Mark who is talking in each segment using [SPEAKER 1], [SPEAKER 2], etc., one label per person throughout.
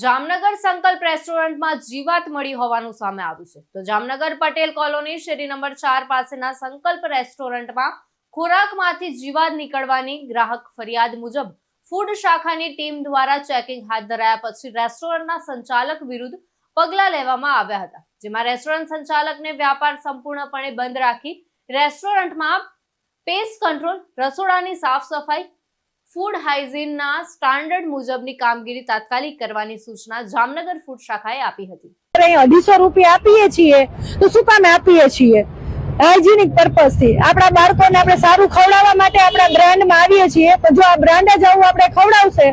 [SPEAKER 1] જામનગર સંકલ્પ રેસ્ટોરન્ટમાં જીવાત મળી હોવાનું સામે આવ્યું છે. તો જામનગર પટેલ કોલોની શેરી નંબર ચાર પાસેના સંકલ્પ રેસ્ટોરન્ટમાં ખોરાકમાંથી જીવાત નીકળવાની ગ્રાહક ફરિયાદ મુજબ ફૂડ શાખાની ટીમ દ્વારા ચેકિંગ હાથ ધરાયા પછી રેસ્ટોરન્ટના સંચાલક વિરુદ્ધ પગલાં લેવામાં આવ્યા હતા. જેમાં રેસ્ટોરન્ટ સંચાલકને વ્યાપાર સંપૂર્ણપણે બંધ રાખી રેસ્ટોરન્ટમાં પેસ્ટ કંટ્રોલ, રસોડાની સાફ સફાઈ ફૂડ હાઇજીનના સ્ટાન્ડર્ડ મુજબની કામગીરી તાત્કાલિક કરવાની સૂચના જામનગર ફૂડ શાખાએ આપી હતી.
[SPEAKER 2] અઢીસો રૂપિયા આપીએ છીએ, તો શું કામે આપીએ છીએ? હાઇજીનિક પર્પઝથી આપણા બાળકોને આપણે સારું ખવડાવવા માટે આપણા બ્રાન્ડમાં આવીએ છીએ, તો જો આ બ્રાન્ડ જ આવું આપણે ખવડાવશે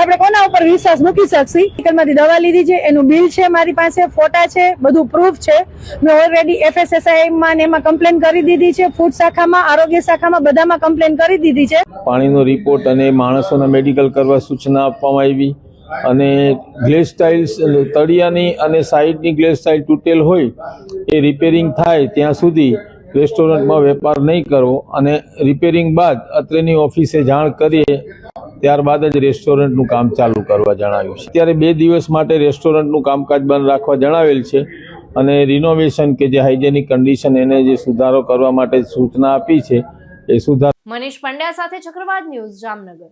[SPEAKER 2] આપણે કોના ઉપર વિશ્વાસ મૂકી શકશી? મેડિકલમાંથી દવા લીધી છે, એનું બિલ છે મારી પાસે, ફોટા છે, બધું પ્રૂફ છે. મેં ઓલરેડી એફએસએસઆઈમાં ને એમાં કમ્પ્લેન કરી દીધી છે ફૂડ શાખામાં, આરોગ્ય શાખામાં બધામાં કમ્પ્લેન કરી દીધી છે.
[SPEAKER 3] પાણીનો રિપોર્ટ અને માણસોને મેડિકલ કરવા સૂચના આપવામાં આવી અને ગ્લેસ ટાઇલ્સ તળિયાની અને સાઈડની ગ્લેસ ટાઇલ તૂટેલ હોય, એ રિપેરિંગ થાય ત્યાં સુધી રેસ્ટોરન્ટમાં વેપાર નહીં કરવો અને રિપેરિંગ બાદ અત્રેની ઓફિસે જાણ કરીએ ત્યારબાદ જ રેસ્ટોરન્ટનું કામ ચાલુ કરવા જણાવ્યું છે. અત્યારે બે દિવસ માટે રેસ્ટોરન્ટનું કામકાજ બંધ રાખવા જણાવેલ છે અને રિનોવેશન કે જે હાઇજેનિક કન્ડિશન એને જે સુધારો કરવા માટે સૂચના આપી છે, એ સુધાર
[SPEAKER 1] મનીષ પંડ્યા સાથે ચક્રવાત ન્યૂઝ જામનગર.